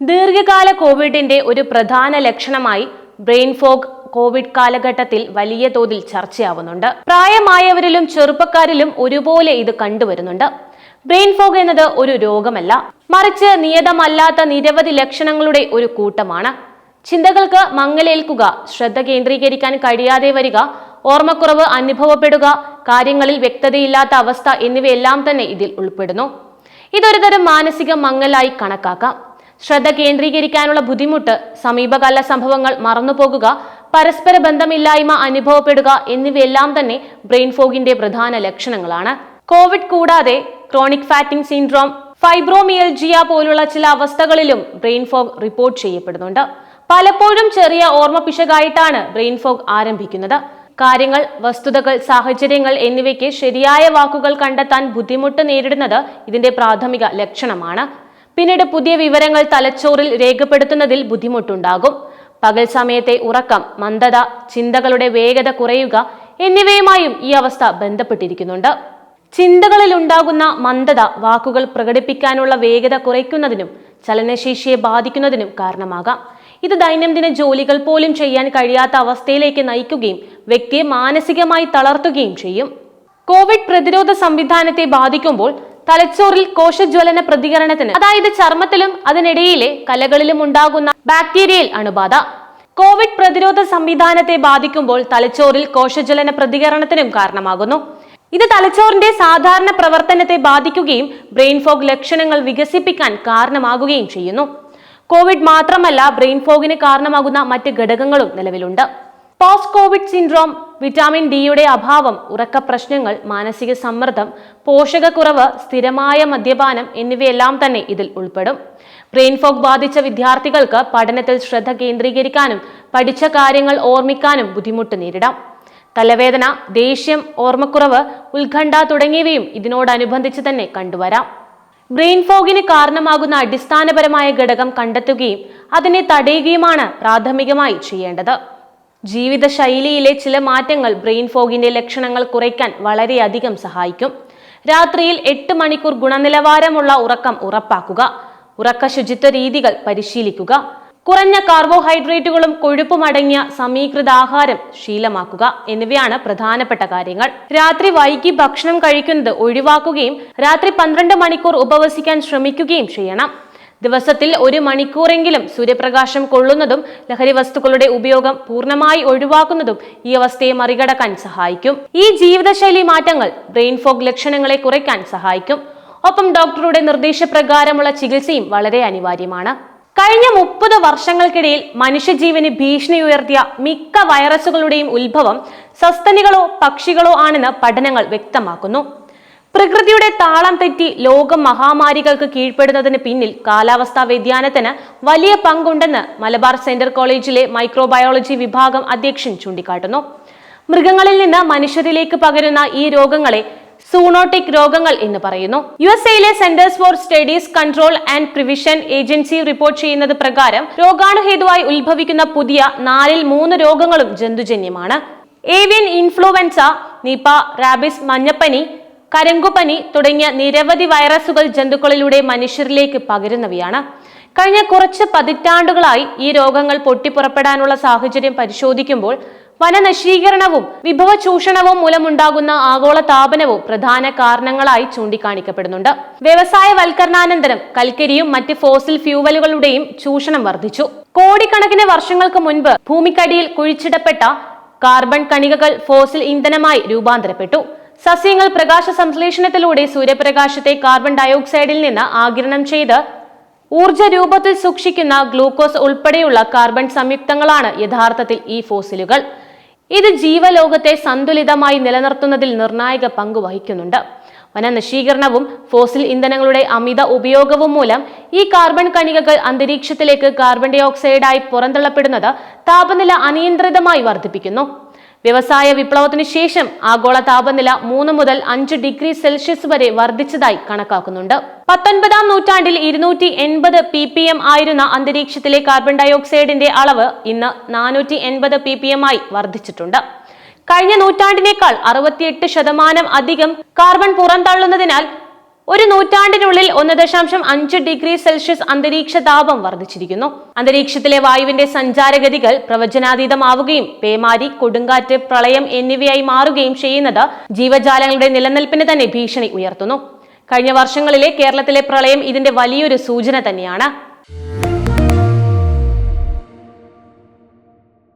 ദീർഘകാല കോവിഡിന്റെ ഒരു പ്രധാന ലക്ഷണമായി ബ്രെയിൻ ഫോഗ് കോവിഡ് കാലഘട്ടത്തിൽ വലിയ തോതിൽ ചർച്ചയാവുന്നുണ്ട്. പ്രായമായവരിലും ചെറുപ്പക്കാരിലും ഒരുപോലെ ഇത് കണ്ടുവരുന്നുണ്ട്. ബ്രെയിൻ ഫോഗ് എന്നത് ഒരു രോഗമല്ല. മറിച്ച് നിയതമല്ലാത്ത നിരവധി ലക്ഷണങ്ങളുടെ ഒരു കൂട്ടമാണ്. ചിന്തകൾക്ക് മങ്ങലേൽക്കുക ശ്രദ്ധ കേന്ദ്രീകരിക്കാൻ കഴിയാതെ വരിക ഓർമ്മക്കുറവ് അനുഭവപ്പെടുക കാര്യങ്ങളിൽ വ്യക്തതയില്ലാത്ത അവസ്ഥ എന്നിവയെല്ലാം തന്നെ ഇതിൽ ഉൾപ്പെടുന്നു. ഇതൊരുതരം മാനസിക മങ്ങലായി കണക്കാക്കാം. ശ്രദ്ധ കേന്ദ്രീകരിക്കാനുള്ള ബുദ്ധിമുട്ട് സമീപകാല സംഭവങ്ങൾ മറന്നുപോകുക പരസ്പര ബന്ധമില്ലായ്മ അനുഭവപ്പെടുക എന്നിവയെല്ലാം തന്നെ ബ്രെയിൻ ഫോഗിന്റെ പ്രധാന ലക്ഷണങ്ങളാണ്. കോവിഡ് കൂടാതെ ക്രോണിക് ഫാറ്റിംഗ് സിൻഡ്രോം ഫൈബ്രോമിയൽജിയ പോലുള്ള ചില അവസ്ഥകളിലും ബ്രെയിൻ ഫോഗ് റിപ്പോർട്ട് ചെയ്യപ്പെടുന്നുണ്ട്. പലപ്പോഴും ചെറിയ ഓർമ്മ പിശകായിട്ടാണ് ബ്രെയിൻ ഫോഗ് ആരംഭിക്കുന്നത്. കാര്യങ്ങൾ വസ്തുതകൾ സാഹചര്യങ്ങൾ എന്നിവയ്ക്ക് ശരിയായ വാക്കുകൾ കണ്ടെത്താൻ ബുദ്ധിമുട്ട് നേരിടുന്നത് ഇതിന്റെ പ്രാഥമിക ലക്ഷണമാണ്. പിന്നീട് പുതിയ വിവരങ്ങൾ തലച്ചോറിൽ രേഖപ്പെടുത്തുന്നതിൽ ബുദ്ധിമുട്ടുണ്ടാകും. പകൽ സമയത്തെ ഉറക്കം മന്ദത ചിന്തകളുടെ വേഗത കുറയുക എന്നിവയുമായും ഈ അവസ്ഥ ബന്ധപ്പെട്ടിരിക്കുന്നുണ്ട്. ചിന്തകളിൽ ഉണ്ടാകുന്ന മന്ദത വാക്കുകൾ പ്രകടിപ്പിക്കാനുള്ള വേഗത കുറയ്ക്കുന്നതിനും ചലനശേഷിയെ ബാധിക്കുന്നതിനും കാരണമാകാം. ഇത് ദൈനംദിന ജോലികൾ പോലും ചെയ്യാൻ കഴിയാത്ത അവസ്ഥയിലേക്ക് നയിക്കുകയും വ്യക്തിയെ മാനസികമായി തളർത്തുകയും ചെയ്യും. കോവിഡ് പ്രതിരോധ സംവിധാനത്തെ ബാധിക്കുമ്പോൾ തലച്ചോറിൽ കോശജ്വലന പ്രതികരണത്തിന് അതായത് ചർമ്മത്തിലും അതിനിടയിലെ കലകളിലും ഉണ്ടാകുന്ന ബാക്ടീരിയൽ അണുബാധ. കോവിഡ് പ്രതിരോധ സംവിധാനത്തെ ബാധിക്കുമ്പോൾ തലച്ചോറിൽ കോശജ്വലന പ്രതികരണത്തിനും കാരണമാകുന്നു. ഇത് തലച്ചോറിന്റെ സാധാരണ പ്രവർത്തനത്തെ ബാധിക്കുകയും ബ്രെയിൻ ഫോഗ് ലക്ഷണങ്ങൾ വികസിപ്പിക്കാൻ കാരണമാകുകയും ചെയ്യുന്നു. കോവിഡ് മാത്രമല്ല ബ്രെയിൻ ഫോഗിന് കാരണമാകുന്ന മറ്റ് ഘടകങ്ങളും നിലവിലുണ്ട്. പോസ്റ്റ് കോവിഡ് സിൻഡ്രോം വിറ്റാമിൻ ഡിയുടെ അഭാവം ഉറക്ക പ്രശ്നങ്ങൾ മാനസിക സമ്മർദ്ദം പോഷകക്കുറവ് സ്ഥിരമായ മദ്യപാനം എന്നിവയെല്ലാം തന്നെ ഇതിൽ ഉൾപ്പെടും. ബ്രെയിൻ ഫോഗ് ബാധിച്ച വിദ്യാർത്ഥികൾക്ക് പഠനത്തിൽ ശ്രദ്ധ കേന്ദ്രീകരിക്കാനും പഠിച്ച കാര്യങ്ങൾ ഓർമ്മിക്കാനും ബുദ്ധിമുട്ട് നേരിടാം. തലവേദന ദേഷ്യം ഓർമ്മക്കുറവ് ഉത്കണ്ഠ തുടങ്ങിയവയും ഇതിനോടനുബന്ധിച്ച് തന്നെ കണ്ടുവരാം. ബ്രെയിൻ ഫോഗിന് കാരണമാകുന്ന അടിസ്ഥാനപരമായ ഘടകം കണ്ടെത്തുകയും അതിനെ തടയുകയുമാണ് പ്രാഥമികമായി ചെയ്യേണ്ടത്. ജീവിതശൈലിയിലെ ചില മാറ്റങ്ങൾ ബ്രെയിൻ ഫോഗിന്റെ ലക്ഷണങ്ങൾ കുറയ്ക്കാൻ വളരെയധികം സഹായിക്കും. രാത്രിയിൽ എട്ട് മണിക്കൂർ ഗുണനിലവാരമുള്ള ഉറക്കം ഉറപ്പാക്കുക. ഉറക്ക ശുചിത്വ രീതികൾ പരിശീലിക്കുക. കുറഞ്ഞ കാർബോഹൈഡ്രേറ്റുകളും കൊഴുപ്പും അടങ്ങിയ സമീകൃത ആഹാരം ശീലമാക്കുക എന്നിവയാണ് പ്രധാനപ്പെട്ട കാര്യങ്ങൾ. രാത്രി വൈകി ഭക്ഷണം കഴിക്കുന്നത് ഒഴിവാക്കുകയും രാത്രി പന്ത്രണ്ട് മണിക്കൂർ ഉപവസിക്കാൻ ശ്രമിക്കുകയും ചെയ്യണം. ദിവസത്തിൽ ഒരു മണിക്കൂറെങ്കിലും സൂര്യപ്രകാശം കൊള്ളുന്നതും ലഹരി വസ്തുക്കളുടെ ഉപയോഗം പൂർണമായി ഒഴിവാക്കുന്നതും ഈ അവസ്ഥയെ മറികടക്കാൻ സഹായിക്കും. ഈ ജീവിതശൈലി മാറ്റങ്ങൾ ബ്രെയിൻ ഫോഗ് ലക്ഷണങ്ങളെ കുറയ്ക്കാൻ സഹായിക്കും. ഒപ്പം ഡോക്ടറുടെ നിർദ്ദേശപ്രകാരമുള്ള ചികിത്സയും വളരെ അനിവാര്യമാണ്. കഴിഞ്ഞ മുപ്പത് വർഷങ്ങൾക്കിടയിൽ മനുഷ്യജീവന് ഭീഷണി ഉയർത്തിയ മിക്ക വൈറസുകളുടെയും ഉത്ഭവം സസ്തനികളോ പക്ഷികളോ ആണെന്ന് പഠനങ്ങൾ വ്യക്തമാക്കുന്നു. പ്രകൃതിയുടെ താളം തെറ്റി ലോക മഹാമാരികൾക്ക് കീഴ്പ്പെടുന്നതിന് പിന്നിൽ കാലാവസ്ഥാ വ്യതിയാനത്തിന് വലിയ പങ്കുണ്ടെന്ന് മലബാർ സെന്റർ കോളേജിലെ മൈക്രോബയോളജി വിഭാഗം അധ്യക്ഷൻ ചൂണ്ടിക്കാട്ടുന്നു. മൃഗങ്ങളിൽ നിന്ന് മനുഷ്യരിലേക്ക് പകരുന്ന ഈ രോഗങ്ങളെ സൂണോട്ടിക് രോഗങ്ങൾ എന്ന് പറയുന്നു. യു എസ് എയിലെ centres for studies control and prevention agency report ചെയ്യുന്നത് പ്രകാരം രോഗാണുഹേതുവായി ഉത്ഭവിക്കുന്ന പുതിയ നാലിൽ മൂന്ന് രോഗങ്ങളും ജന്തുജന്യമാണ്. ഏവിയൻ ഇൻഫ്ലുവൻസ നിപ റാബിസ് മഞ്ഞപ്പനി കരങ്കുപനി തുടങ്ങിയ നിരവധി വൈറസുകൾ ജന്തുക്കളിലൂടെ മനുഷ്യരിലേക്ക് പകരുന്നവയാണ്. കഴിഞ്ഞ കുറച്ച് പതിറ്റാണ്ടുകളായി ഈ രോഗങ്ങൾ പൊട്ടിപ്പുറപ്പെടാനുള്ള സാഹചര്യം പരിശോധിക്കുമ്പോൾ വനനശീകരണവും വിഭവ ചൂഷണവും മൂലമുണ്ടാകുന്ന ആഗോള താപനവും പ്രധാന കാരണങ്ങളായി ചൂണ്ടിക്കാണിക്കപ്പെടുന്നുണ്ട്. വ്യവസായവൽക്കരണാനന്തരം കൽക്കരിയും മറ്റ് ഫോസിൽ ഫ്യൂവലുകളുടെയും ചൂഷണം വർദ്ധിച്ചു. കോടിക്കണക്കിന് വർഷങ്ങൾക്ക് മുൻപ് ഭൂമിക്കടിയിൽ കുഴിച്ചിടപ്പെട്ട കാർബൺ കണികകൾ ഫോസിൽ ഇന്ധനമായി രൂപാന്തരപ്പെട്ടു. സസ്യങ്ങൾ പ്രകാശ സംശ്ലേഷണത്തിലൂടെ സൂര്യപ്രകാശത്തെ കാർബൺ ഡയോക്സൈഡിൽ നിന്ന് ആഗിരണം ചെയ്ത് ഊർജ രൂപത്തിൽ സൂക്ഷിക്കുന്ന ഗ്ലൂക്കോസ് ഉൾപ്പെടെയുള്ള കാർബൺ സംയുക്തങ്ങളാണ് യഥാർത്ഥത്തിൽ ഈ ഫോസിലുകൾ. ഇത് ജീവലോകത്തെ സന്തുലിതമായി നിലനിർത്തുന്നതിൽ നിർണായക പങ്ക് വഹിക്കുന്നുണ്ട്. വനനശീകരണവും ഫോസിൽ ഇന്ധനങ്ങളുടെ അമിത ഉപയോഗവും മൂലം ഈ കാർബൺ കണികകൾ അന്തരീക്ഷത്തിലേക്ക് കാർബൺ ഡയോക്സൈഡായി പുറന്തള്ളപ്പെടുന്നത് താപനില അനിയന്ത്രിതമായി വർദ്ധിപ്പിക്കുന്നു. വ്യവസായ വിപ്ലവത്തിന് ശേഷം ആഗോള താപനില മൂന്ന് മുതൽ അഞ്ച് ഡിഗ്രി സെൽഷ്യസ് വരെ വർദ്ധിച്ചതായി കണക്കാക്കുന്നുണ്ട്. പത്തൊൻപതാം നൂറ്റാണ്ടിൽ ഇരുന്നൂറ്റി എൺപത് പി പി എം ആയിരുന്ന അന്തരീക്ഷത്തിലെ കാർബൺ ഡയോക്സൈഡിന്റെ അളവ് ഇന്ന് നാനൂറ്റി എൺപത് പി പി എം ആയി വർദ്ധിച്ചിട്ടുണ്ട്. കഴിഞ്ഞ നൂറ്റാണ്ടിനേക്കാൾ അറുപത്തിയെട്ട് ശതമാനം അധികം കാർബൺ പുറന്തള്ളുന്നതിനാൽ ഒരു നൂറ്റാണ്ടിനുള്ളിൽ ഒന്ന് ദശാംശം അഞ്ച് ഡിഗ്രി സെൽഷ്യസ് അന്തരീക്ഷ താപം വർദ്ധിച്ചിരിക്കുന്നു. അന്തരീക്ഷത്തിലെ വായുവിന്റെ സഞ്ചാരഗതികൾ പ്രവചനാതീതമാവുകയും പേമാരി കൊടുങ്കാറ്റ് പ്രളയം എന്നിവയായി മാറുകയും ചെയ്യുന്നത് ജീവജാലങ്ങളുടെ നിലനിൽപ്പിന് തന്നെ ഭീഷണി ഉയർത്തുന്നു. കഴിഞ്ഞ വർഷങ്ങളിലെ കേരളത്തിലെ പ്രളയം ഇതിന്റെ വലിയൊരു സൂചന തന്നെയാണ്.